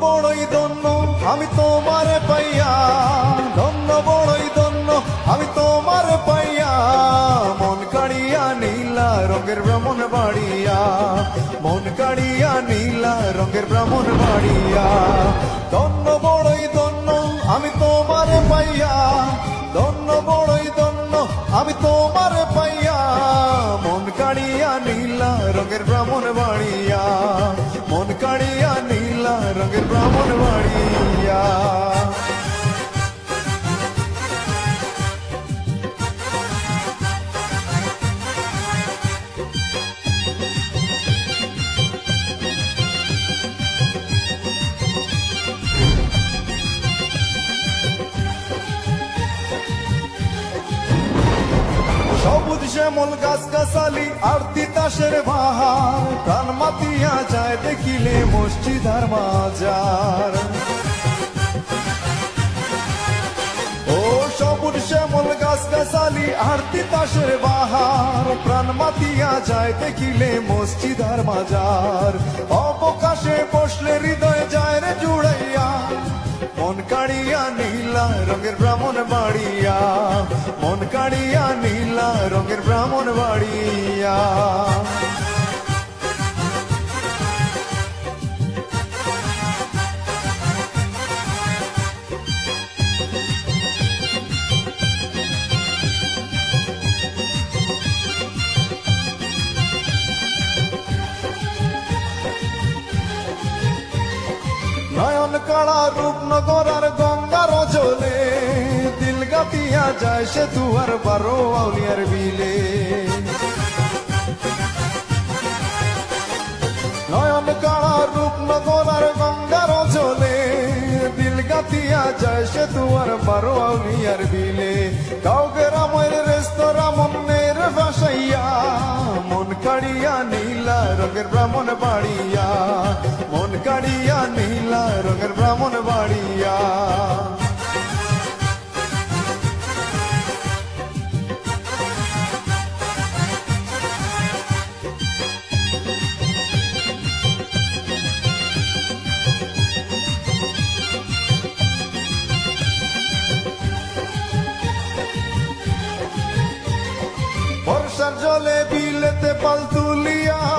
বড়ই দন্য আমি তোমারে পাইয়া। ধন্য বড়ই দন্য আমি তোমারে পাইয়া। মন কাড়িয়া নীলা, রঙের ভ্রমণ বাড়িয়া। মন কাড়িয়া নীলা, রঙের ভ্রমণ বাড়িয়া। ধন্য বড়ই দন্য আমি তোমারে পাইয়া। ধন্য বড়ই দন্য আমি তোমারে পাইয়া। মন কাড়িয়া নীলা, রঙের ভ্রমণ বাড়িয়া। মন কাড়িয়া নীলা রঙের ভ্রমণ শ্যামল গাছ গাছালি আর তিতাসের বাহার প্রাণ মাতিয়া যায়, দেখিলে মসজিদ আর মাজার। ও সবুজ শ্যামল গাছ গাছালি আর তিতাসের বাহার প্রাণ মাতিয়া যায়, দেখিলে মসজিদ আর মাজার। অবকাশে বসলে হৃদয় যায় রে জুড়াইয়া। মন কাড়িয়া নীলা, রঙের ব্রাহ্মণ কাড়া রূপনগর আর গঙ্গার জলে দিল গাতিয়া যায় সে তুয়ার বারো আউলিয়ার বিলে। নয়ন কাড়া রূপনগর আর গঙ্গার জলে দিল গাতিয়া যায় সে তুয়ার বারো আউলিয়ার বিলে। কাউকে রামের রেস্তোরাঁ মনের ভাসাইয়া মন কাড়িয়া নীলা রঙের ব্রাহ্মণ বাড়িয়া। বর্ষার জলে বিলেতে পাল তুলিয়া